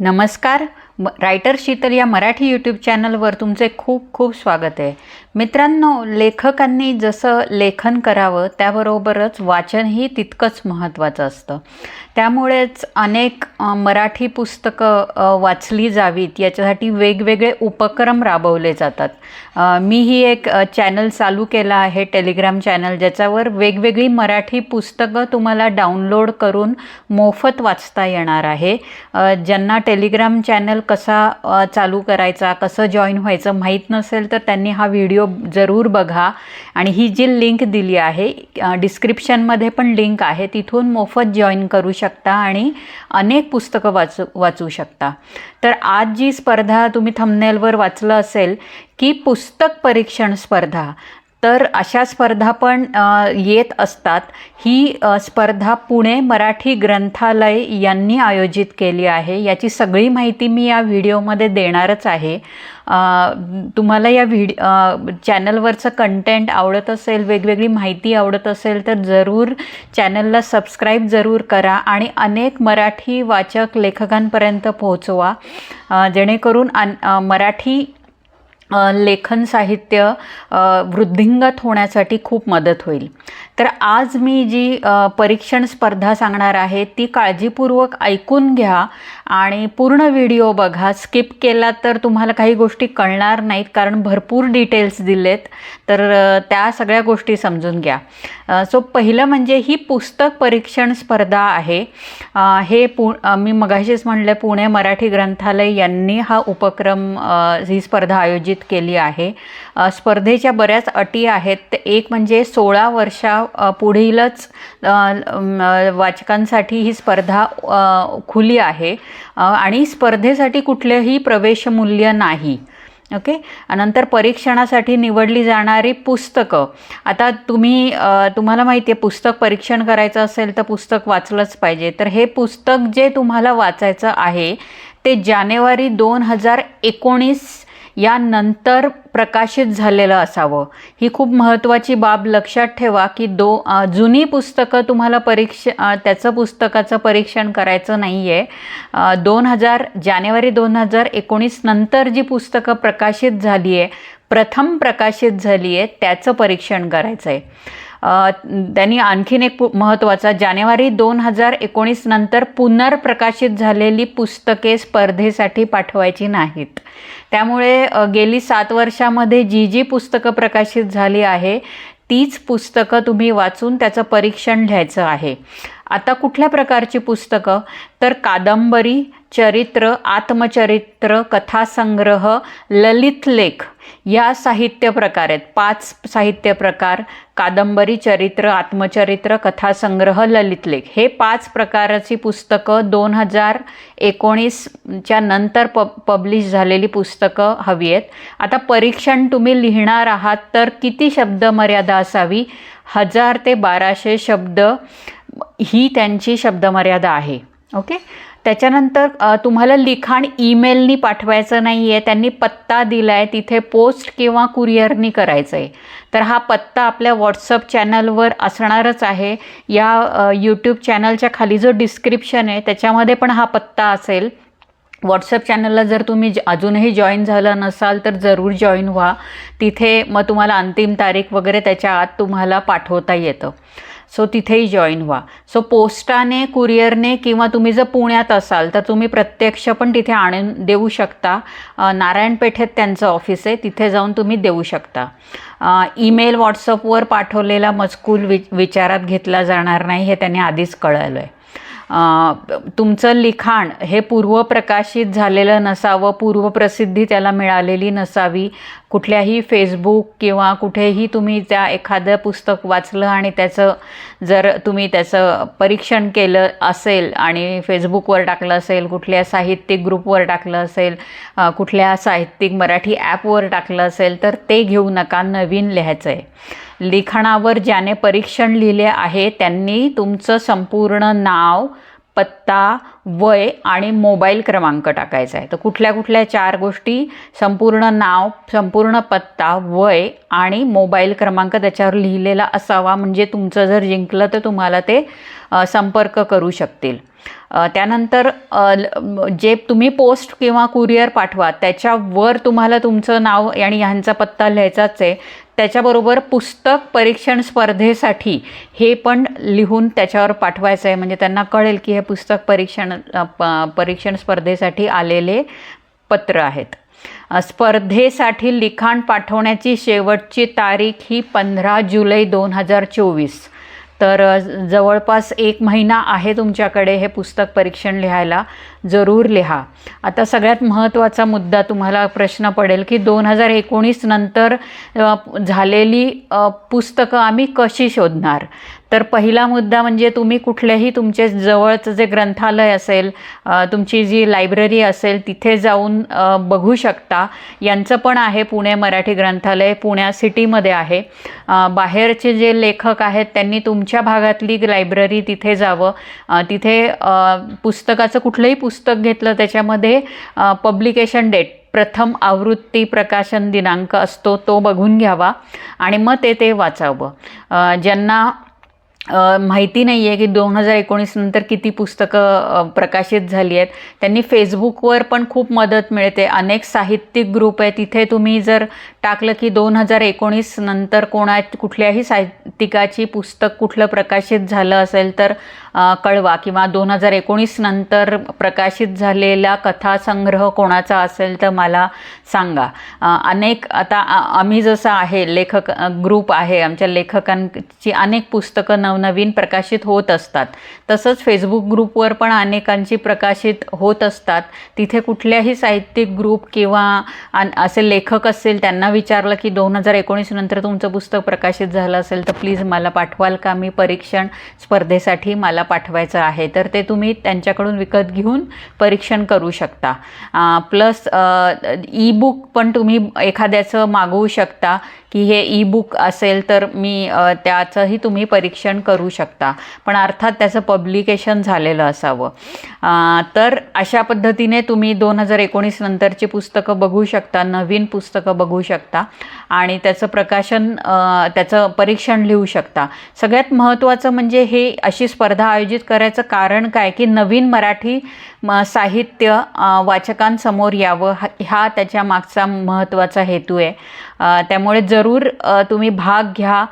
नमस्कार. म रायटर शीतल या मराठी यूट्यूब चॅनलवर तुमचे खूप खूप स्वागत आहे. मित्रांनो लेखकांनी जसं लेखन करावं त्याबरोबरच वाचनही तितकंच महत्त्वाचं असतं. त्यामुळेच अनेक मराठी पुस्तकं वाचली जावीत. याच्यासाठी वेगवेगळे उपक्रम राबवले जातात. मीही एक चॅनल चालू केला आहे टेलिग्राम चॅनल ज्याच्यावर वेगवेगळी मराठी पुस्तकं तुम्हाला डाउनलोड करून मोफत वाचता येणार आहे. ज्यांना टेलिग्राम चॅनल कसा चालू करायचा कसं जॉईन व्हायचं माहीत नसेल तर त्यांनी हा व्हिडिओ जरूर बघा. आणि ही जी लिंक दिली आहे डिस्क्रिप्शनमध्ये पण लिंक आहे. तिथून मोफत जॉईन करू शकता आणि अनेक पुस्तकं वाचू वाचू शकता. तर आज जी स्पर्धा तुम्ही थंबनेलवर वाचलं असेल की पुस्तक परीक्षण स्पर्धा. तर अशा स्पर्धा पण येत असतात. ही स्पर्धा पुणे मराठी ग्रंथालय यांनी आयोजित केली आहे. याची सगळी माहिती मी या व्हिडिओमध्ये देणारच आहे. तुम्हाला या व्हिडि चॅनलवरचं कंटेंट आवडत असेल वेगवेगळी माहिती आवडत असेल तर जरूर चॅनलला सबस्क्राईब जरूर करा आणि अनेक मराठी वाचक लेखकांपर्यंत पोहोचवा. जेणेकरून अन मराठी लेखन साहित्य वृद्धिंगत होण्यासाठी खूप मदत होईल. तर आज मी जी परीक्षण स्पर्धा सांगणार आहे ती काळजीपूर्वक ऐकून घ्या आणि पूर्ण व्हिडिओ बघा. स्किप केला तर तुम्हाला काही गोष्टी कळणार नाहीत कारण भरपूर डिटेल्स दिलेत. तर त्या सगळ्या गोष्टी समजून घ्या. सो पहिलं म्हणजे ही पुस्तक परीक्षण स्पर्धा आहे. हे पु मी मगाशीच म्हणलं पुणे मराठी ग्रंथालय यांनी हा उपक्रम ही स्पर्धा आयोजित केली आहे. स्पर्धेच्या बऱ्याच अटी आहेत. एक म्हणजे सोळा वर्षा पुढीलच वाचकांसाठी ही स्पर्धा खुली आहे. आणि स्पर्धेसाठी कुठलंही प्रवेशमूल्य नाही. ओके? नंतर परीक्षणासाठी निवडली जाणारी पुस्तकं. आता तुम्ही तुम्हाला माहिती आहे पुस्तक परीक्षण करायचं असेल तर पुस्तक वाचलंच पाहिजे. तर हे पुस्तक जे तुम्हाला वाचायचं आहे ते जानेवारी दोन हजार एकोणीस यानंतर प्रकाशित झालेलं असावं. ही खूप महत्त्वाची बाब लक्षात ठेवा की दो जुनी पुस्तकं तुम्हाला परीक्ष त्याचं पुस्तकाचं परीक्षण करायचं नाही आहे दोन हजार जानेवारी दोन हजार एकोणीस नंतर जी पुस्तकं प्रकाशित झाली आहे प्रथम प्रकाशित झाली आहे त्याचं परीक्षण करायचं आहे त्यांनी आणखीन एक पु महत्त्वाचा जानेवारी दोन हजार एकोणीस नंतर पुनर्प्रकाशित झालेली पुस्तके स्पर्धेसाठी पाठवायची नाहीत. त्यामुळे गेली सात वर्षामध्ये जी जी पुस्तकं प्रकाशित झाली आहे तीच पुस्तकं तुम्ही वाचून त्याचं परीक्षण लिहायचं आहे. आता कुठल्या प्रकारची पुस्तकं? तर कादंबरी चरित्र आत्मचरित्र कथासंग्रह ललितलेख या साहित्य प्रकार आहेत. पाच साहित्य प्रकार कादंबरी चरित्र आत्मचरित्र कथासंग्रह ललितलेख. हे पाच प्रकाराची पुस्तकं दोन हजार एकोणीसच्या नंतर प पब्लिश झालेली पुस्तकं हवी आहेत. आता परीक्षण तुम्ही लिहिणार आहात तर किती शब्द मर्यादा असावी? हजार ते बाराशे शब्द ही त्यांची शब्दमर्यादा आहे. ओके? त्याच्यानंतर तुम्हाला लिखाण ईमेलनी पाठवायचं नाही आहे त्यांनी पत्ता दिला आहे तिथे पोस्ट किंवा कुरिअरनी करायचं आहे तर हा पत्ता आपल्या व्हॉट्सअप चॅनलवर असणारच आहे. या यूट्यूब चॅनलच्या खाली जो डिस्क्रिप्शन आहे त्याच्यामध्ये पण हा पत्ता असेल. व्हॉट्सअप चॅनलला जर तुम्ही ज- अजूनही जॉईन झालं नसाल तर जरूर जॉईन व्हा. तिथे मग तुम्हाला अंतिम तारीख वगैरे त्याच्या आत तुम्हाला पाठवता येतं. सो तिथेही जॉईन व्हा. सो पोस्टाने कुरिअरने किंवा तुम्ही जर पुण्यात असाल तर तुम्ही प्रत्यक्ष पण तिथे आणून देऊ शकता. नारायण पेठेत त्यांचं ऑफिस आहे तिथे जाऊन तुम्ही देऊ शकता. ईमेल व्हॉट्सअपवर पाठवलेला मजकूल वि विचारात घेतला जाणार नाही हे त्यांनी आधीच कळलं आहे तुमचं लिखाण हे पूर्वप्रकाशित झालेलं नसावं पूर्वप्रसिद्धी त्याला मिळालेली नसावी. कुठल्याही फेसबुक किंवा कुठेही तुम्ही त्या एखादं पुस्तक वाचलं आणि त्याचं जर तुम्ही त्याचं परीक्षण केलं असेल आणि फेसबुकवर टाकलं असेल कुठल्या साहित्यिक ग्रुपवर टाकलं असेल कुठल्या साहित्यिक मराठी ॲपवर टाकलं असेल तर ते घेऊ नका. नवीन लिहायचं आहे लिखाणावर ज्याने परीक्षण लिहिले आहे त्यांनी तुमचं संपूर्ण नाव पत्ता वय आणि मोबाईल क्रमांक टाकायचा आहे. तर कुठल्या कुठल्या चार गोष्टी संपूर्ण नाव संपूर्ण पत्ता वय आणि मोबाईल क्रमांक त्याच्यावर लिहिलेला असावा म्हणजे तुमचं जर जिंकलं तर तुम्हाला ते संपर्क करू शकतील. त्यानंतर ल- जे तुम्ही पोस्ट किंवा कुरिअर पाठवा त्याच्यावर तुम्हाला तुमचं नाव आणि ह्यांचा पत्ता लिहायचाच आहे. त्याच्याबरोबर पुस्तक परीक्षण स्पर्धेसाठी हे पण लिहून त्याच्यावर पाठवायचं आहे. म्हणजे त्यांना कळेल की हे पुस्तक परीक्षण प- परीक्षण स्पर्धेसाठी आलेले पत्र आहेत. स्पर्धेसाठी लिखाण पाठवण्याची शेवटची तारीख ही पंधरा जुलै दोन हजार चोवीस. तर जवळपास एक महिना आहे तुमच्याकडे हे पुस्तक परीक्षण लिहायला. जरूर लिहा. आता सगळ्यात महत्त्वाचा मुद्दा तुम्हाला प्रश्न पडेल की दोन हजार एकोणीस नंतर झालेली पुस्तकं आम्ही कशी शोधणार? तर पहिला मुद्दा म्हणजे तुम्ही कुठल्याही तुमचे जवळचं जे ग्रंथालय असेल तुमची जी लायब्ररी असेल तिथे जाऊन बघू शकता. यांचं पण आहे पुणे मराठी ग्रंथालय पुण्या सिटीमध्ये आहे. बाहेरचे जे लेखक आहेत त्यांनी तुमच्या भागातली लायब्ररी तिथे जावं. तिथे पुस्तकाचं कुठलंही पुस्तक घेतलं त्याच्यामध्ये पब्लिकेशन डेट प्रथम आवृत्ती प्रकाशन दिनांक असतो तो बघून घ्यावा. आणि मग ते ते वाचावं. ज्यांना माहिती नाही आहे की दोन हजार एकोणीस नंतर किती पुस्तकं प्रकाशित झाली आहेत. त्यांनी फेसबुकवर पण खूप मदत मिळते. अनेक साहित्यिक ग्रुप आहे तिथे तुम्ही जर टाकलं की दोन हजार एकोणीस नंतर कोणा कुठल्याही साहित्यिकाची पुस्तक कुठलं प्रकाशित झालं असेल तर कळवा. किंवा दोन हजार एकोणीस नंतर प्रकाशित झालेला कथासंग्रह कोणाचा असेल तर मला सांगा. अनेक आता आ- आम्ही जसं आहे लेखक ग्रुप आहे आमच्या लेखकांची अनेक पुस्तकं नवनवीन प्रकाशित होत असतात. तसंच फेसबुक ग्रुपवर पण अनेकांची प्रकाशित होत असतात. तिथे कुठल्याही साहित्यिक ग्रुप किंवा अन- असे लेखक असतील त्यांना विचारलं की दोन हजार एकोणीस नंतर तुमचं पुस्तक प्रकाशित झालं असेल तर प्लीज मला पाठवाल का? मी परीक्षण स्पर्धेसाठी मला पाठवायचं आहे. तर ते तुम्ही त्यांच्याकडून विकत घेऊन परीक्षण करू शकता. प्लस ई बुक पण तुम्ही एखाद्याचं मागवू शकता. की हे ई बुक असेल तर मी त्याचंही तुम्ही परीक्षण करू शकता. पण अर्थात त्याचं पब्लिकेशन झालेलं असावं. तर अशा पद्धतीने तुम्ही दोन हजार एकोणीस नंतरची पुस्तकं बघू शकता नवीन पुस्तकं बघू शकता आणि त्याचं प्रकाशन त्याचं परीक्षण लिहू शकता. सगळ्यात महत्त्वाचं म्हणजे हे अशी स्पर्धा आयोजित करायचं कारण काय? की नवीन मराठी म साहित्य वाचकांसमोर यावं हा त्याच्या मागचा महत्त्वाचा हेतू आहे. त्यामुळे जरूर तुम्ही भाग घ्या.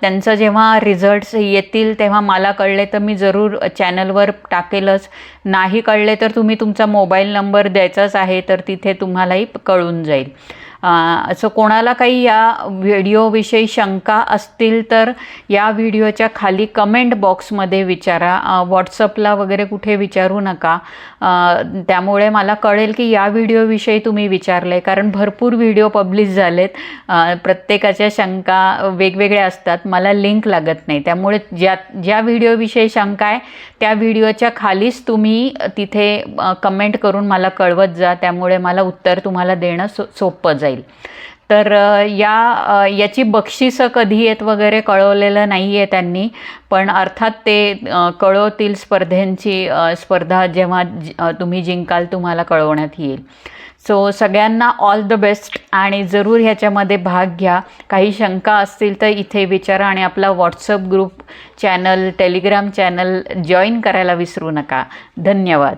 त्यांचं जेव्हा रिझल्ट्स येतील तेव्हा मला कळले तर मी जरूर चॅनलवर टाकेलच. नाही कळले तर तुम्ही तुमचा मोबाईल नंबर द्यायचाच आहे तर तिथे तुम्हालाही कळून जाईल. असं कोणाला काही या व्हिडिओविषयी शंका असतील तर या व्हिडिओच्या खाली कमेंट बॉक्समध्ये विचारा. व्हॉट्सअपला वगैरे कुठे विचारू नका. त्यामुळे मला कळेल की या व्हिडिओविषयी तुम्ही विचारले कारण भरपूर व्हिडिओ पब्लिश झालेत. प्रत्येकाच्या शंका वेगवेगळ्या असतात. मला लिंक लागत नाही. त्यामुळे ज्या ज्या व्हिडिओविषयी शंका आहे त्या व्हिडिओच्या खालीच तुम्ही तिथे कमेंट करून मला कळवत जा. त्यामुळे मला उत्तर तुम्हाला देणं सो सोपं जाईल. तर या याची बक्षिसं कधी आहेत वगैरे कळवलेलं नाही आहे त्यांनी पण अर्थात ते कळवतील स्पर्धेंची स्पर्धा जेव्हा तुम्ही जिंकाल तुम्हाला कळवण्यात येईल. सो सगळ्यांना ऑल द बेस्ट आणि जरूर ह्याच्यामध्ये भाग घ्या. काही शंका असतील तर इथे विचारा आणि आपला WhatsApp group channel Telegram channel join करायला विसरू नका. धन्यवाद.